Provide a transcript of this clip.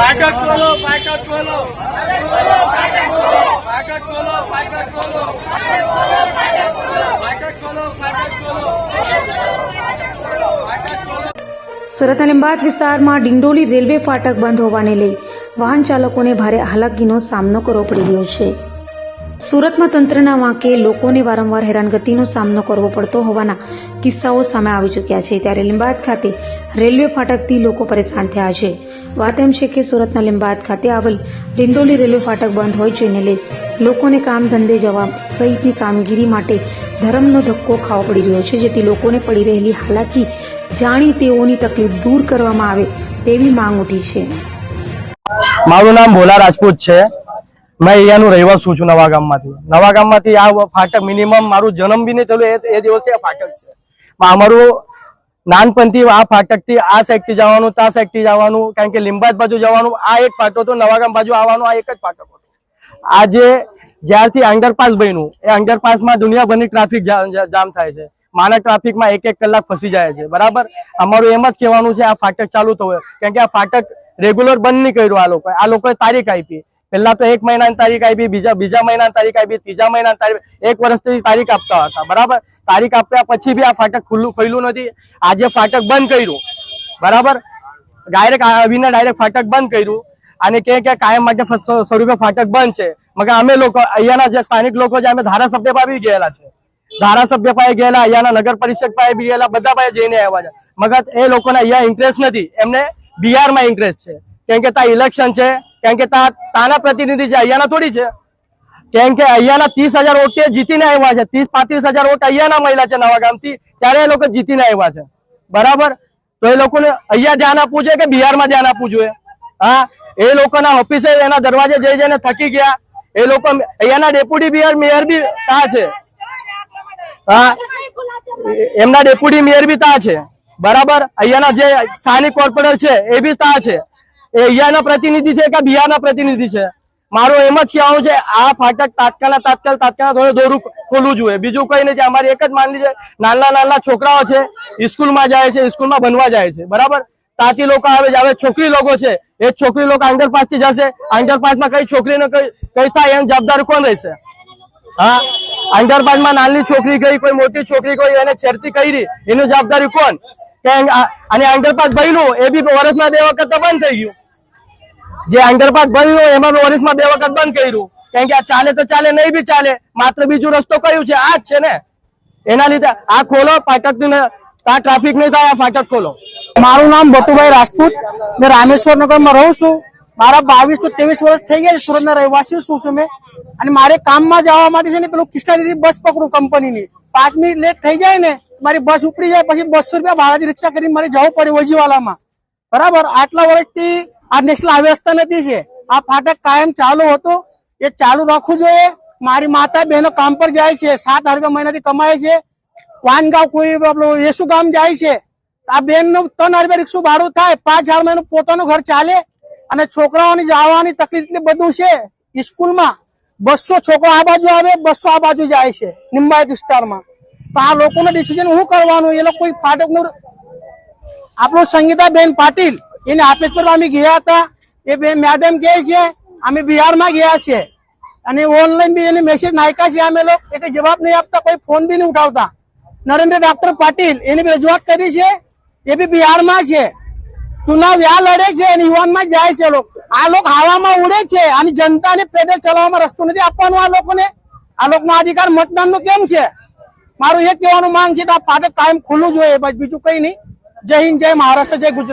ફાટક અને બાદ વિસ્તારમાં ડિંડોલી રેલવે ફાટક બંધ હોવાને લઈ વાહન ચાલકોને ભારે હાલાકીનો સામનો કરવો પડી રહ્યો છે. સુરતમાં તંત્રના વાંકે લોકોને વારંવાર હેરાનગતિનો સામનો કરવો પડતો હોવાના કિસ્સાઓ સામે આવી ચૂક્યા છે. ત્યારે લીંબાદ ખાતે રેલવે ફાટકથી લોકો પરેશાન થયા છે. વાત એમ છે કે સુરતના લીંબાદ ખાતે આવેલ ડિંડોલી રેલવે ફાટક બંધ હોય જેને લઈ લોકોને કામ ધંધે જવા સહિતની કામગીરી માટે ધર્મનો ધક્કો ખાવો પડી રહ્યો છે, જેથી લોકોને પડી રહેલી હાલાકી જાણી તેઓની તકલીફ દૂર કરવામાં આવે તેવી માંગ ઉઠી છે. મારું નામ ભોલા રાજપૂત છે. મેં અહીંયાનું રહેવાસું છું નવા ગામમાંથી. નવા ગામમાંથી આ ફાટક મિનિમમ મારું જન્મ બી નહીં થયેલું એ દિવસથી આ ફાટક છે. અમારું નાનપણથી આ ફાટકથી આ સાઈડથી જવાનું ત્યાં સાઈડથી જવાનું, કારણ કે લીંબાદ બાજુ જવાનું, આ એક ફાટો હતો, નવા ગામ બાજુ આવવાનું, આ એક જ ફાટક હતો. આજે જ્યારથી અંડરપાસ બન્યું, એ અંડરપાસમાં દુનિયાભરની ટ્રાફિક જામ થાય છે. માના ટ્રાફિકમાં એક એક કલાક ફસી જાય છે. બરાબર? અમારું એમ જ કહેવાનું છે, આ ફાટક ચાલુ થવું કારણ કે આ ફાટક રેગ્યુલર બંધ નહીં કર્યું આ લોકોએ. આ લોકોએ તારીખ આપી. પહેલા તો એક મહિનાની તારીખ આપી, બીજા બીજા મહિનાની તારીખ આપી, ત્રીજા મહિનાની તારીખ એક વર્ષથી તારીખ આપતા હતા, બરાબર? તારીખ આપ્યા પછી બી આ ફાટક ખુલ્લું ખુલ્લું નથી. આજે ફાટક બંધ કર્યું. બરાબર? ડાયરેક્ટ આવીને ડાયરેક્ટ ફાટક બંધ કર્યું. અને કે કે કાયમ માટે સ્વરૂપે ફાટક બંધ છે. મગર અમે લોકો, અહીંયાના જે સ્થાનિક લોકો છે, અમે ધારાસભ્ય પાસે ગયેલા છે. ધારાસભ્ય પાસે ગયેલા, અહીંયાના નગર પરિષદ પાસે બી ગયેલા, બધા પાસે જઈને આવ્યા છે. મગર એ લોકોને અહીંયા ઇન્ટરેસ્ટ નથી. એમને બિહારમાં ઇન્ટરેસ્ટ છે. કેમ કે ત્યાં ઇલેક્શન છે. કેમ કે તાના પ્રતિનિધિ છે અહીંયાના થોડી છે. કેમ કે અહીંયાના ત્રીસ હજાર વોટ તે જીતીને આવ્યા છે. ત્રીસ પાંત્રીસ હજાર વોટ અહીંયાના મહિલા છે નવા ગામથી. ત્યારે એ લોકો જીતીને આવ્યા છે. બરાબર? તો એ લોકોને અહીંયા ધ્યાન આપવું જોઈએ કે બિહારમાં ધ્યાન આપવું જોઈએ? હા? એ લોકોના ઓફિસે એના દરવાજે જઈ જઈને થકી ગયા. એ લોકો અહીંયાના ડેપ્યુટી બિહાર મેયર બી ત્યાં છે. હા? એમના ડેપ્યુટી મેયર બી ત્યાં છે. બરાબર? અહીંયાના જે સ્થાનિક કોર્પોરેટર છે, એ બી ત્યાં છે. એ અહીંયાના પ્રતિનિધિ છે કે બિહારના પ્રતિનિધિ છે? મારું એમ જ કહેવાનું છે, આ ફાટક તાત્કાલ તાત્કાલ તાત્કાલ થોડું દોરું ખોલવું જોઈએ. બીજું કઈ નથી અમારી એક જ માનવી છે, નાના નાના છોકરાઓ છે સ્કૂલમાં જાય છે સ્કૂલમાં બનવા જાય છે. બરાબર? તાતી લોકો આવે છે. હવે છોકરી લોકો છે, એ છોકરી લોકો અંડરપાસથી જશે. અંડરપાસમાં કઈ છોકરીને કઈ કઈ થાય એમ જવાબદાર કોણ રહેશે? હા? અંડરપાસમાં નાની છોકરી ગઈ, કોઈ મોટી છોકરી ગઈ, એને છેડતી કરી, એની જવાબદારી કોણ? કે અને અંડરપાસ બન્યું, એ બી વર્ષમાં બે વખત બંધ થઈ ગયું. જે અંડરપાસ બન્યું, એમાં વર્ષમાં બે વખત બંધ કર્યું. કારણ કે આ ચાલે તો ચાલે, નહીં બી ચાલે, માત્ર બીજું રસ્તો કયું છે, આ જ છે ને? એના લીધે આ ખોલો ફાટક ટ્રાફિક નહીં થાય, આ ફાટક ખોલો. મારું નામ બટુભાઈ રાજપૂત. મેં રામેશ્વર નગરમાં રહું છું. મારા બાવીસ તો ત્રેવીસ વર્ષ થઈ ગયા છે સુરતના રહેવાસી છું છું મેં? અને મારે કામમાં જવા માટે છે ને, પેલું કૃષ્ણાગીરી બસ પકડું કંપનીની. પાંચ મિનિટ લેટ થઈ જાય ને મારી બસ ઉપડી જાય, પછી બસો રૂપિયા ભાડાથી રિક્ષા કરીને મારે જવું પડે વજીવાલામાં બરાબર? આટલા વર્ષથી આ નેશનલ હાઈવે રસ્તા નથી છે. આ ફાટક કાયમ ચાલુ હતો. એ ચાલુ રાખવું જોઈએ. મારી માતા બહેનો કામ પર જાય છે. સાત હજાર રૂપિયા મહિનાથી કમાય છે. વાનગાંવ કોઈ આપણું યેસુ ગામ જાય છે. આ બેનનું ત્રણ હજાર રૂપિયા રિક્ષું ભાડું થાય. પાંચ હજાર મહિનું પોતાનું ઘર ચાલે. અને છોકરાઓની જવાની તકલીફ એટલી બધું છે સ્કૂલમાં. બસો છોકરા આ બાજુ આવે, બસો આ બાજુ જાય છે. નિંબાયત વિસ્તારમાં. તો આ લોકોનું ડિસિઝન શું કરવાનું? એ લોકો કોઈ ફાટકનું આપણું સંગીતાબેન પાટીલ, એને આપેજ પર અમે ગયા હતા. એ બે મેડમ કહે છે, અમે બિહારમાં ગયા છે. અને ઓનલાઈન બી એને મેસેજ નાખ્યા છે અમે લોકો. એ જવાબ નહીં આપતા, કોઈ ફોન બી નહીં ઉઠાવતા. નરેન્દ્ર ડાક્ટર પાટીલ, એની બી રજૂઆત કરી છે. એ બી બિહારમાં છે. ચુનાવ યા લડે છે અને યુવાનમાં જાય છે લોકો. આ લોકો હવામાં ઉડે છે અને જનતાને પેદલ ચલાવવામાં રસ્તો નથી આપવાનો આ લોકોને. આ લોકોનો અધિકાર મતદાનનો કેમ છે? મારું એ કહેવાનું માંગ છે કે આ ફાટક કાયમ ખુલ્લું જોઈએ બસ બીજું કઈ નહીં. જય હિન્દ, જય મહારાષ્ટ્ર, જય ગુજરાત.